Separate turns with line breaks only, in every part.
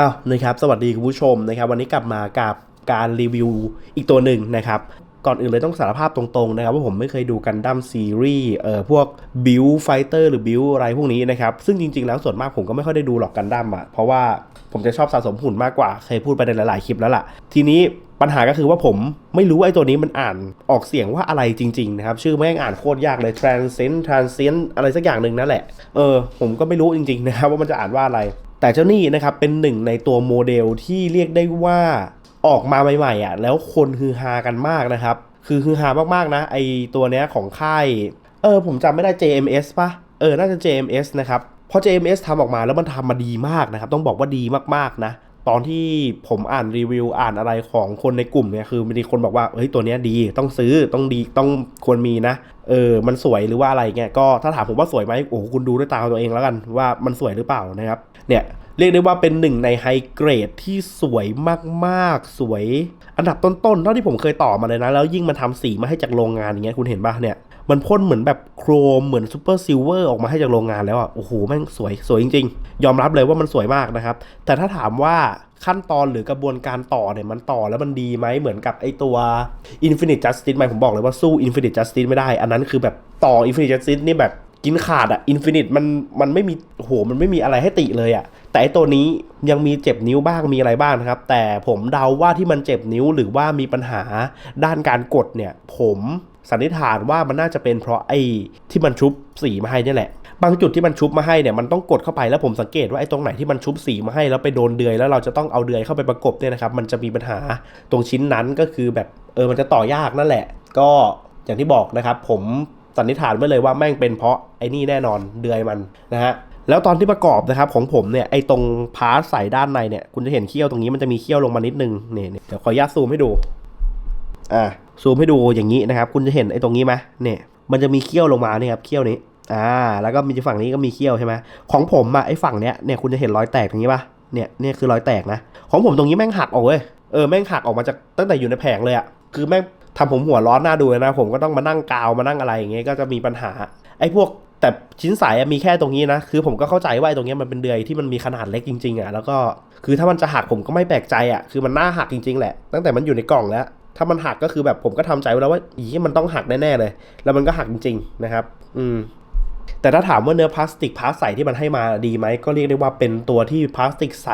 อ้าวนะครับสวัสดีคุณผู้ชมนะครับ วันนี้กลับมากับการรีวิวอีกตัวหนึ่งนะครับ ก่อนอื่นเลยต้องสารภาพตรงๆนะครับว่าผมไม่เคยดูกันดั้มซีรีส์เอ่อพวกบิวไฟเตอร์หรือบิวอะไรพวกนี้นะครับ ซึ่งจริงๆแล้วส่วนมากผมก็ไม่ค่อยได้ดูหรอกกันดั้มอะเพราะว่าผมจะชอบสะสมหุ่นมากกว่า เคยพูดไปในหลายๆคลิปแล้วล่ะ ทีนี้ปัญหาก็คือว่าผมไม่รู้ไอ้ตัวนี้มันอ่านออกเสียงว่าอะไรจริงๆนะครับ ชื่อแม่งอ่านโคตรยากเลย transcend transcend อะไรสักอย่างหนึ่งนั่นแหละเออผมก็ไม่รู้จริงๆนะครับว่ามันจะอ่านว่าอะไร แต่เจ้านี่นะครับเป็นหนึ่งในตัวโมเดลที่เรียกได้ว่าออกมาใหม่ๆอะแล้วคนฮือฮากันมากนะครับ คือฮือฮามากๆนะไอตัวเนี้ยของค่ายเออผมจำไม่ได้ JMS ปะเออน่าจะ JMS นะครับพราะ JMS ทำออกมาแล้วมันทำมาดีมากนะครับ ต้องบอกว่าดีมากๆนะ ตอนที่ผมอ่านรีวิวอ่านอะไรของคนในกลุ่มเนี่ยคือมีคนบอกว่าเฮ้ยตัวเนี้ยดีต้องซื้อต้องดีต้องควรมีนะ เออมันสวยหรือว่าอะไรเงี้ยก็ถ้าถามผมว่าสวยไหมโอ้คุณดูด้วยตาตัวเองแล้วกันว่ามันสวยหรือเปล่านะครับ เนี่ย เรียกได้ว่าเป็นหนึ่งในไฮเกรดที่สวยมากๆ สวย อันดับต้นๆ เท่าที่ผมเคยต่อมาเลยนะ แล้วยิ่งมาทำสีมาให้จากโรงงานอย่างเงี้ยคุณเห็นป่ะเนี่ย มันพ่นเหมือนแบบโครมเหมือนซูเปอร์ซิลเวอร์ออกมาให้จากโรงงานแล้วอะ โอ้โห แม่งสวยสวยจริง ๆ ยอมรับเลยว่ามันสวยมากนะครับ แต่ถ้าถามว่าขั้นตอนหรือกระบวนการต่อเนี่ยมันต่อแล้วมันดีไหมเหมือนกับไอตัว Infinite Justice ไหมผมบอกเลยว่าสู้ Infinite Justice ไม่ได้ อันนั้นคือแบบต่อ Infinite Justice นี่แบบ กินขาดอะ Infinite มันมันไม่มีโหมันไม่มีอะไรให้ติเลยอะแต่ไอตัวนี้ยังมีเจ็บนิ้วบ้างมีอะไรบ้างนะครับ แต่ผมเดาว่าที่มันเจ็บนิ้วหรือว่ามีปัญหาด้านการกดเนี่ย ผมสันนิษฐานว่ามันน่าจะเป็นเพราะไอ้ที่มันชุบสีมาให้นี่แหละ บางจุดที่มันชุบมาให้เนี่ยมันต้องกดเข้าไปแล้วผมสังเกตว่าไอ้ตรงไหนที่มันชุบสีมาให้แล้วไปโดนเดือยแล้วเราจะต้องเอาเดือยเข้าไปประกบเนี่ยนะครับมันจะมีปัญหาตรงชิ้นนั้นก็คือแบบเออมันจะต่อยากนั่นแหละ ก็อย่างที่บอกนะครับผม สันนิษฐานไว้เลยว่าแม่งเป็นเพราะไอ้นี่แน่นอนเดือยมันนะฮะแล้วตอนที่ประกอบนะครับของผมเนี่ยไอ้ตรงพาร์ทใส่ด้านในเนี่ยคุณจะเห็นเขี้ยวตรงนี้มันจะมีเขี้ยวลงมานิดนึงเนี่ยเดี๋ยวขออนุญาตซูมให้ดูอ่าซูมให้ดูอย่างนี้นะครับ คุณจะเห็นไอ้ตรงนี้ไหมเนี่ยมันจะมีเขี้ยวลงมาเนี่ยครับเขี้ยวนี้อ่าแล้วก็มีฝั่งนี้ก็มีเขี้ยวใช่ไหมของผมอะไอ้ฝั่งเนี้ยเนี่ยคุณจะเห็นรอยแตกตรงนี้ปะเนี่ยเนี่ยคือรอยแตกนะ ของผมตรงนี้แม่งหักออกเว้ยเออแม่งหักออกมาจากตั้งแต่อยู่ในแผงเลยอะคือแม่ง ทำผมหัวร้อนหน้าดูเลยนะ ผมก็ต้องมานั่งกาวมานั่งอะไรอย่างเงี้ยก็จะมีปัญหา ไอ้พวกแต่ชิ้นสายมีแค่ตรงนี้นะ คือผมก็เข้าใจว่าไอ้ตรงนี้มันเป็นเดือยที่มันมีขนาดเล็กจริงๆอะแล้วก็คือถ้ามันจะหักผมก็ไม่แปลกใจอะคือมันน่าหักจริงๆแหละ ตั้งแต่มันอยู่ในกล่องแล้วถ้ามันหักก็คือแบบผมก็ทำใจไว้แล้วว่าอีมันต้องหักแน่ๆเลย แล้วมันก็หักจริงๆนะครับ อืม แต่ถ้าถามว่าเนื้อพลาสติกพาร์ทใสที่มันให้มาดีไหมก็เรียกได้ว่าเป็นตัวที่พลาสติกใส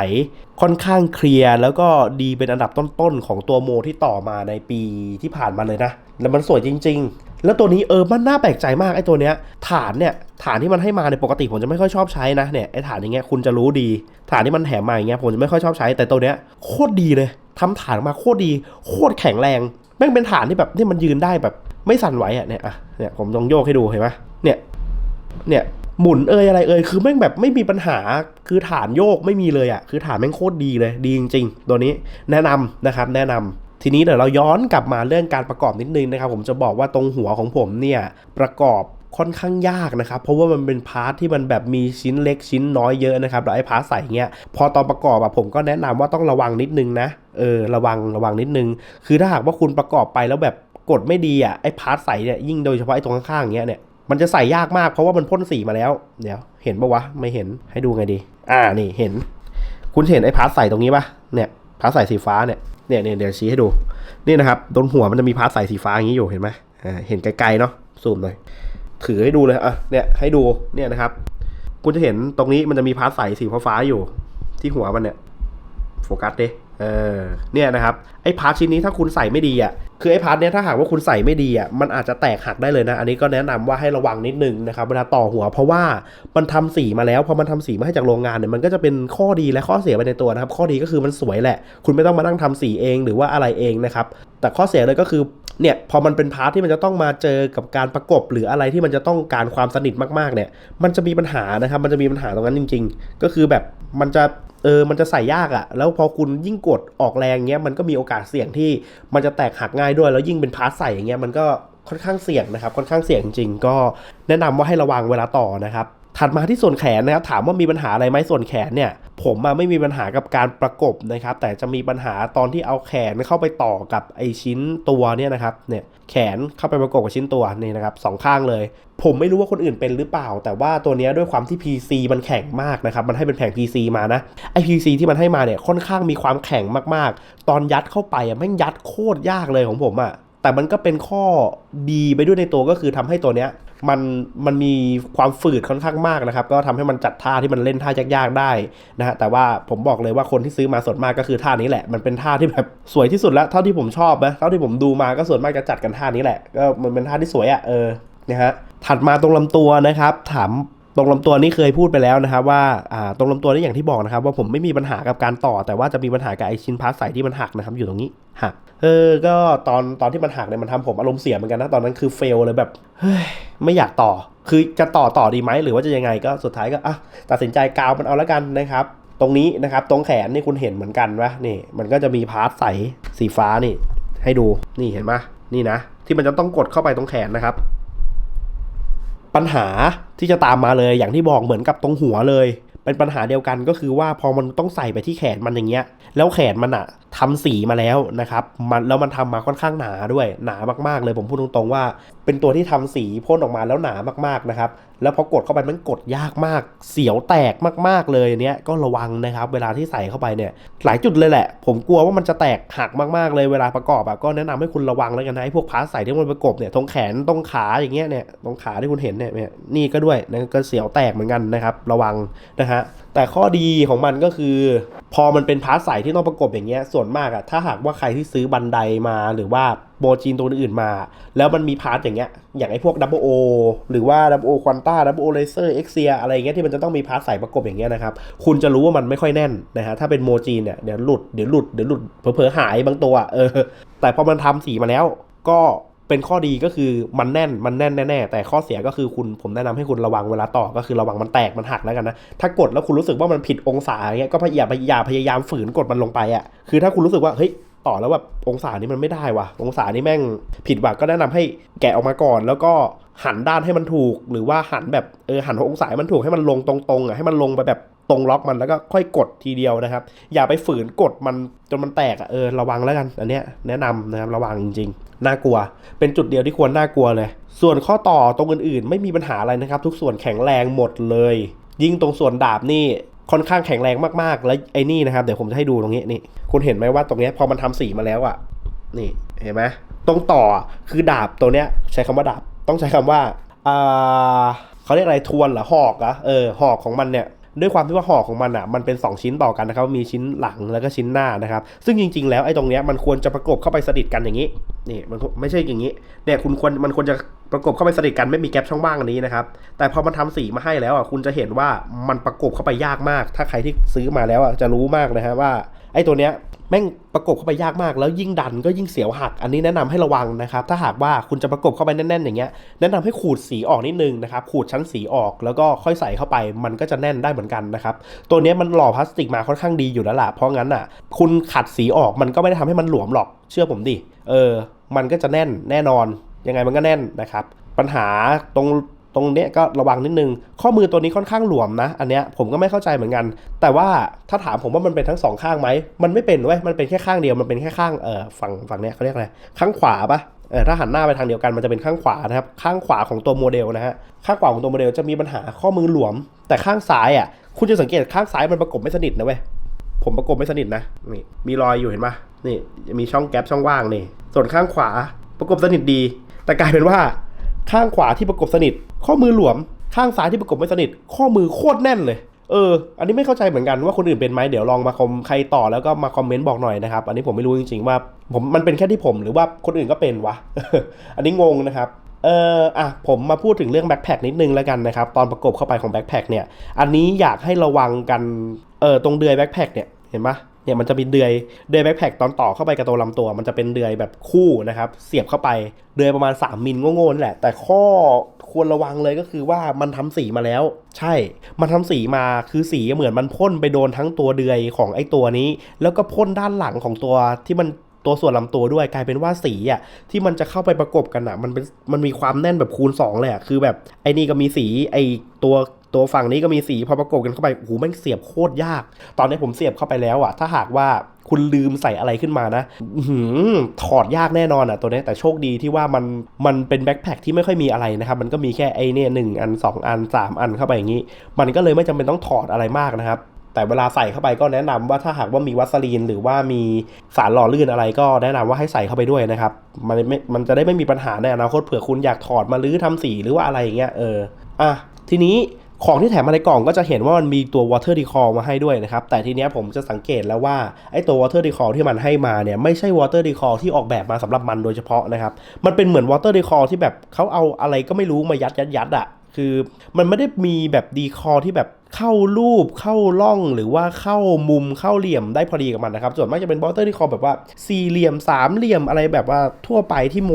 ค่อนข้างเคลียร์แล้วก็ดีเป็นอันดับต้นๆของตัวโมที่ต่อมาในปีที่ผ่านมาเลยนะ แล้วมันสวยจริง ๆ แล้วตัวนี้เออมันน่าแปลกใจมากไอ้ตัวเนี้ยฐานเนี่ยฐานที่มันให้มาในปกติผมจะไม่ค่อยชอบใช้นะเนี่ยไอ้ฐานอย่างเงี้ยคุณจะรู้ดี ฐานที่มันแถมมาอย่างเงี้ยผมจะไม่ค่อยชอบใช้ แต่ตัวเนี้ยโคตรดีเลยทำฐานมาโคตรดี โคตรแข็งแรงแม่งเป็นฐานที่แบบที่มันยืนได้แบบไม่สั่นไหวอะเนี่ยอะเนี่ยผมลองโยกให้ดูเห็นไหม เนี่ยหมุนเอยอะไรเอยคือแม่งแบบไม่มีปัญหาคือฐานโยกไม่มีเลยอะคือฐานแม่งโคตรดีเลยดีจริง ๆ ตัวนี้แนะนำนะครับแนะนำทีนี้เดี๋ยวเราย้อนกลับมาเรื่องการประกอบนิดนึงนะครับ ผมจะบอกว่าตรงหัวของผมเนี่ยประกอบค่อนข้างยากนะครับ เพราะว่ามันเป็นพาร์ทที่มันแบบมีชิ้นเล็กชิ้นน้อยเยอะนะครับแล้วไอ้พาร์ทใส่เงี้ยพอตอนประกอบอะผมก็แนะนำว่าต้องระวังนิดนึงนะเออระวังระวังนิดนึง คือถ้าหากว่าคุณประกอบไปแล้วแบบกดไม่ดีอะไอ้พาร์ทใส่เนี่ยยิ่งโดยเฉพาะไอ้ตรงข้างๆเงี้ยเนี่ย มันจะใส่ยากมากเพราะว่ามันพ่นสีมาแล้ว เดี๋ยว เห็นปะวะ ไม่เห็นให้ดูไงดี อ่านี่เห็น คุณเห็นไอ้พาร์ทใส่ตรงนี้ปะเนี่ยพาร์ทใส่สีฟ้าเนี่ยเนี่ยเนี่ยเดี๋ยวชี้ให้ดูนี่นะครับตรงหัวมันจะมีพาร์ทใส่สีฟ้าอย่างนี้อยู่เห็นไหมอ่าเห็นไกลๆเนาะซูมหน่อยถือให้ดูเลยอะเนี่ยให้ดูเนี่ยนะครับ คุณจะเห็นตรงนี้มันจะมีพาร์ทใส่สีฟ้าๆอยู่ ที่หัวมันเนี่ยโฟกัสดิ เออเนี่ยนะครับไอ้พาร์ทชิ้นนี้ถ้าคุณใส่ไม่ดีอะคือไอ้พาร์ทเนี้ยถ้าหากว่าคุณใส่ไม่ดีอะมันอาจจะแตกหักได้เลยนะ อันนี้ก็แนะนำว่าให้ระวังนิดนึงนะครับเวลาต่อหัว เพราะว่ามันทำสีมาแล้วพอมันทำสีมาให้จากโรงงานเนี่ยมันก็จะเป็นข้อดีและข้อเสียไปในตัวนะครับ ข้อดีก็คือมันสวยแหละ คุณไม่ต้องมานั่งทำสีเองหรือว่าอะไรเองนะครับแต่ข้อเสียเลยก็คือ เนี่ยพอมันเป็นพาร์ทที่มันจะต้องมาเจอกับการประกบหรืออะไรที่มันจะต้องการความสนิทมากๆเนี่ยมันจะมีปัญหานะครับมันจะมีปัญหาตรงนั้นจริง ๆ ก็คือแบบมันจะเออมันจะใส่ยากอะ่ะ แล้วพอคุณยิ่งกดออกแรงเงี้ยมันก็มีโอกาสเสี่ยงที่มันจะแตกหักง่ายด้วย แล้วยิ่งเป็นพาร์ทใส่อย่างเงี้ยมันก็ค่อนข้างเสี่ยงนะครับค่อนข้างเสี่ยงจริงๆ ก็แนะนำว่าให้ระวังเวลาต่อนะครับถัดมาที่ส่วนแขนนะครับถามว่ามีปัญหาอะไรไหมส่วนแขนเนี่ย ผมอะไม่มีปัญหากับการประกบนะครับ แต่จะมีปัญหาตอนที่เอาแขนเข้าไปต่อกับไอชิ้นตัวเนี่ยนะครับเนี่ยแขนเข้าไปประกบกับชิ้นตัวนี่นะครับสองข้างเลย ผมไม่รู้ว่าคนอื่นเป็นหรือเปล่า แต่ว่าตัวนี้ด้วยความที่ PC มันแข็งมากนะครับ มันให้เป็นแผง PC มานะไอ PC ที่มันให้มาเนี่ยค่อนข้างมีความแข็งมากๆ ตอนยัดเข้าไปอะแม่งยัดโคตรยากเลยของผมอะ แต่มันก็เป็นข้อดีไปด้วยในตัวก็คือทำให้ตัวเนี้ยมันมันมีความฝืดค่อนข้างมากนะครับ ก็ทำให้มันจัดท่าที่มันเล่นท่ายากๆได้นะฮะแต่ว่าผมบอกเลยว่าคนที่ซื้อมาส่วนมากก็คือท่านี้แหละ มันเป็นท่าที่แบบสวยที่สุดแล้วเท่าที่ผมชอบนะเท่าที่ผมดูมาก็ส่วนมากจะจัดกันท่านี้แหละก็มันเป็นท่าที่สวยอะ่ะเออนะฮะถัดมาตรงลำตัวนะครับ ถาม ตรงลำตัวนี่เคยพูดไปแล้วนะครับว่าตรงลำตัวนี่อย่างที่บอกนะครับ ว่าผมไม่มีปัญหากับการต่อ แต่ว่าจะมีปัญหากับไอชิ้นพลาสใสที่มันหักนะครับอยู่ตรงนี้หักเออก็ตอนตอนที่มันหักเนี่ยมันทำผมอารมณ์เสียเหมือนกันนะตอนนั้นคือเฟลเลยแบบเฮ้ยไม่อยากต่อ คือจะต่อต่อดีไหมหรือว่าจะยังไงก็สุดท้ายก็อะตัดสินใจกาวมันเอาแล้วกันนะครับตรงนี้นะครับตรงแขนนี่คุณเห็นเหมือนกันวะนี่มันก็จะมีพาร์ทใสสีฟ้านี่ ให้ดูนี่เห็นไหมนี่นะ ที่มันจะต้องกดเข้าไปตรงแขนนะครับ ปัญหาที่จะตามมาเลยอย่างที่บอกเหมือนกับตรงหัวเลย เป็นปัญหาเดียวกันก็คือว่าพอมันต้องใส่ไปที่แขนมันอย่างเงี้ย แล้วแขนมันอะ ทำสีมาแล้วนะครับมันแล้วมันทำมาค่อนข้างหนาด้วย หนามากๆเลยผมพูดตรงๆว่า เป็นตัวที่ทำสีพ่นออกมาแล้วหนามากๆนะครับ แล้วพอกดเข้าไปมันกดยากมาก เสียวแตกมากๆเลยเนี้ยก็ระวังนะครับ เวลาที่ใส่เข้าไปเนี่ย หลายจุดเลยแหละ ผมกลัวว่ามันจะแตกหักมากๆเลยเวลาประกอบอะก็แนะนำให้คุณระวังแล้วกันนะไอ้พวกพาร์ทใส่ที่มันประกบเนี่ยตรงแขนตรงขาอย่างเงี้ยเนี่ยตรงขาที่คุณเห็นเนี่ยเนี่ยนี่ก็ด้วยนะก็เสียวแตกเหมือนกันนะครับ ระวังนะฮะ แต่ข้อดีของมันก็คือ พอมันเป็นพาร์ทใสที่ต้องประกบอย่างเงี้ยส่วนมากอะถ้าหากว่าใครที่ซื้อบันไดมาหรือว่าโบจีนตัวอื่นมา แล้วมันมีพาร์ทอย่างเงี้ยอย่างไอ้พวก Double O หรือว่า Double O Quanta Double O Laser Exia อะไรอย่างเงี้ยที่มันจะต้องมีพาร์ทใสประกบอย่างเงี้ยนะครับคุณจะรู้ว่ามันไม่ค่อยแน่นนะฮะถ้าเป็นโมจีนเนี่ยเดี๋ยวหลุดเดี๋ยวหลุดเดี๋ยวหลุดเผลอๆหายบางตัวเออแต่พอมันทำสีมาแล้วก็ เป็นข้อดีก็คือมันแน่นมันแน่นแน่ๆแต่ข้อเสียก็คือคุณผมแนะนำให้คุณระวังเวลาต่อก็คือระวังมันแตกมันหักแล้วกันนะ ถ้ากดแล้วคุณรู้สึกว่ามันผิดองศาอย่างเงี้ยก็พยายามพยายามพยายามฝืนกดมันลงไปอะคือถ้าคุณรู้สึกว่าเฮ้ยต่อแล้วแบบองศานี้มันไม่ได้ว่ะ องศานี้แม่งผิดว่ะก็แนะนำให้แกะออกมาก่อน แล้วก็หันด้านให้มันถูก หรือว่าหันแบบเออหันองศาให้มันถูกให้มันลงตรงๆอะให้มันลงไปแบบ ตรงล็อกมันแล้วก็ค่อยกดทีเดียวนะครับ อย่าไปฝืนกดมันจนมันแตกอะเออระวังแล้วกันอันเนี้ยแนะนำนะครับระวังจริง ๆ น่ากลัว เป็นจุดเดียวที่ควรน่ากลัวเลย ส่วนข้อต่อตรงอื่นๆ ไม่มีปัญหาอะไรนะครับ ทุกส่วนแข็งแรงหมดเลย ยิ่งตรงส่วนดาบนี่ค่อนข้างแข็งแรงมากๆ แล้วไอ้นี่นะครับเดี๋ยวผมจะให้ดูตรงนี้นี่คุณเห็นไหมว่าตรงนี้พอมันทำสีมาแล้วอะนี่เห็นไหมตรงต่อคือดาบตัวเนี้ยใช้คำว่าดาบต้องใช้คำว่าอ่าเขาเรียกอะไรทวนหรอหอกอะเออหอกของมันเนี่ย ด้วยความที่ว่าห่อของมันอะมันเป็น 2 ชิ้นต่อกันนะครับมีชิ้นหลังแล้วก็ชิ้นหน้านะครับ ซึ่งจริง ๆ แล้วไอ้ตรงเนี้ยมันควรจะประกบเข้าไปสนิทกันอย่างนี้นี่มันไม่ใช่อย่างนี้เนี่ยคุณควรมันควรจะประกบเข้าไปสนิทกันไม่มีแกลบช่องว่างอันนี้นะครับแต่พอมันทำสีมาให้แล้วอะคุณจะเห็นว่ามันประกบเข้าไปยากมาก ถ้าใครที่ซื้อมาแล้วอะจะรู้มากเลยฮะว่าไอ้ตัวเนี้ย แม่งประกบเข้าไปยากมาก แล้วยิ่งดันก็ยิ่งเสียวหัก อันนี้แนะนำให้ระวังนะครับ ถ้าหากว่าคุณจะประกบเข้าไปแน่นๆอย่างเงี้ย แนะนำให้ขูดสีออกนิดนึงนะครับ ขูดชั้นสีออกแล้วก็ค่อยใส่เข้าไป มันก็จะแน่นได้เหมือนกันนะครับ ตัวนี้มันหล่อพลาสติกมาค่อนข้างดีอยู่แล้วล่ะ เพราะงั้นอะ คุณขัดสีออกมันก็ไม่ได้ทำให้มันหลวมหรอก เชื่อผมดิ เออ มันก็จะแน่นแน่นอน ยังไงมันก็แน่นนะครับ ปัญหาตรง ตรงเนี้ยก็ระวังนิดนึง ข้อมือตัวนี้ค่อนข้างหลวมนะ อันเนี้ยผมก็ไม่เข้าใจเหมือนกัน แต่ว่าถ้าถามผมว่ามันเป็นทั้งสองข้างไหม มันไม่เป็นเว้ย มันเป็นแค่ข้างเดียว มันเป็นแค่ข้างเอ่อฝั่งฝั่งเนี้ยเขาเรียกอะไร ข้างขวาปะเออถ้าหันหน้าไปทางเดียวกันมันจะเป็นข้างขวานะครับ ข้างขวาของตัวโมเดลนะฮะ ข้างขวาของตัวโมเดลจะมีปัญหาข้อมือหลวม แต่ข้างซ้ายอะ คุณจะสังเกตข้างซ้ายมันประกบไม่สนิทนะเว้ย ผมประกบไม่สนิทนะ นี่ มีรอยอยู่เห็นปะนี่ มีช่องแก๊ปช่องว่างนี่ ส่วนข้างขวาประกบสนิทดี แต่กลายเป็นว่า ข้างขวาที่ประกบสนิท ข้อมือหลวม ข้างซ้ายที่ประกบไม่สนิท ข้อมือโคตรแน่นเลย เออ อันนี้ไม่เข้าใจเหมือนกันว่าคนอื่นเป็นไหมเดี๋ยวลองมาคอมใครต่อแล้วก็มาคอมเมนต์บอกหน่อยนะครับ อันนี้ผมไม่รู้จริงๆว่าผมมันเป็นแค่ที่ผมหรือว่าคนอื่นก็เป็นวะ อันนี้งงนะครับเอออะผมมาพูดถึงเรื่องแบ็คแพคนิดนึงแล้วกันนะครับ ตอนประกบเข้าไปของแบ็คแพคเนี่ย อันนี้อยากให้ระวังกัน เออตรงเดือยแบ็คแพคเนี่ย เห็นปะ เนี่ยมันจะมีเดือยเดือยแบ็คแพคตอนต่อเข้าไปกับตัวลำตัว มันจะเป็นเดือยแบบคู่นะครับ เสียบเข้าไปเดือยประมาณ 3มิลโง่ๆนี่แหละ แต่ข้อควรระวังเลยก็คือว่ามันทำสีมาแล้ว ใช่ มันทำสีมาคือสีเหมือนมันพ่นไปโดนทั้งตัวเดือยของไอ้ตัวนี้ แล้วก็พ่นด้านหลังของตัวที่มันตัวส่วนลำตัวด้วยกลายเป็นว่าสีอะที่มันจะเข้าไปประกบกันอะมันเป็นมันมีความแน่นแบบคูณ 2 เลยอะคือแบบไอ้นี่ก็มีสีไอ้ตัว ตัวฝั่งนี้ก็มีสีพอประกบกันเข้าไปโอ้โหแม่งเสียบโคตรยาก ตอนนี้ผมเสียบเข้าไปแล้วอะถ้าหากว่าคุณลืมใส่อะไรขึ้นมานะหือถอดยากแน่นอนอะตัวนี้แต่โชคดีที่ว่ามันมันเป็นแบ็คแพคที่ไม่ค่อยมีอะไรนะครับ มันก็มีแค่ไอเนี่ยหนึ่งอันสองอันสามอันเข้าไปอย่างนี้ มันก็เลยไม่จำเป็นต้องถอดอะไรมากนะครับแต่เวลาใส่เข้าไปก็แนะนำว่าถ้าหากว่ามีวัสลีน หรือว่ามีสารหล่อลื่นอะไรก็แนะนำว่าให้ใส่เข้าไปด้วยนะครับ มันไม่มันจะได้ไม่มีปัญหาในอนาคตเผื่อคุณอยากถอดมาลื้อทำสีหรือว่าอะไรอย่างเงี้ยเอออะทีนี้ ของที่แถมมาในกล่องก็จะเห็นว่ามันมีตัว water decor มาให้ด้วยนะครับ แต่ทีเนี้ยผมจะสังเกตแล้วว่าไอ้ตัว water decor ที่มันให้มาเนี่ยไม่ใช่ water decor ที่ออกแบบมาสำหรับมันโดยเฉพาะนะครับ มันเป็นเหมือน water decor ที่แบบเขาเอาอะไรก็ไม่รู้มายัดยัดยัดอะคือมันไม่ได้มีแบบดีคอที่แบบเข้ารูปเข้าร่องหรือว่าเข้ามุมเข้าเหลี่ยมได้พอดีกับมันนะครับ ส่วนมากจะเป็นบอสเตอร์ดีคอแบบว่าสี่เหลี่ยมสามเหลี่ยมอะไรแบบว่าทั่วไปที่โม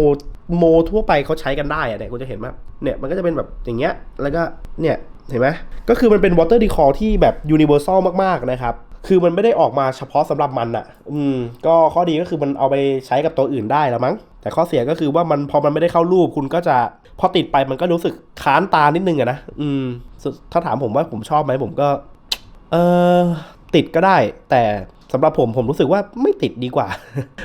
โมทั่วไปเขาใช้กันได้อะเนี่ยคุณจะเห็นไหมเนี่ยมันก็จะเป็นแบบอย่างเงี้ยแล้วก็เนี่ย เห็นไหมก็คือมันเป็น water decor ที่แบบ universal มากๆนะครับ คือมันไม่ได้ออกมาเฉพาะสำหรับมันอะอืม ก็ข้อดีก็คือมันเอาไปใช้กับตัวอื่นได้แล้วมั้ง แต่ข้อเสียก็คือว่ามันพอมันไม่ได้เข้ารูปคุณก็จะพอติดไปมันก็รู้สึกค้านตานิดนึงอะนะ อืม ถ้าถามผมว่าผมชอบไหมผมก็ เออติดก็ได้ แต่สำหรับผมผมรู้สึกว่าไม่ติดดีกว่า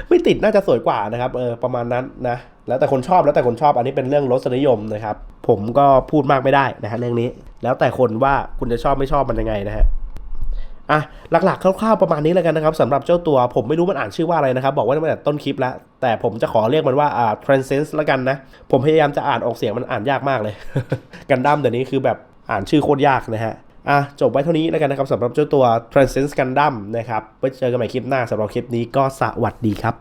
ไม่ติดน่าจะสวยกว่านะครับ เออประมาณนั้นนะ แล้วแต่คนชอบแล้วแต่คนชอบอันนี้เป็นเรื่องรสนิยมนะครับ ผมก็พูดมากไม่ได้นะฮะเรื่องนี้ แล้วแต่คนว่าคุณจะชอบไม่ชอบมันยังไงนะฮะอะหลักๆคร่าวๆประมาณนี้แล้วกันนะครับสำหรับเจ้าตัวผมไม่รู้มันอ่านชื่อว่าอะไรนะครับ บอกไว้ตั้งแต่ต้นคลิปแล้ว แต่ผมจะขอเรียกมันว่าอ่า transcend แล้วกันนะ ผมพยายามจะอ่านออกเสียงมันอ่านยากมากเลย กันดั้มเดี๋ยวนี้คือแบบอ่านชื่อโคตรยากนะฮะอะจบไว้เท่านี้แล้วกันนะครับสำหรับเจ้าตัว transcend Gundam นะครับไว้เจอกันใหม่คลิปหน้าสำหรับคลิปนี้ก็สวัสดีครับ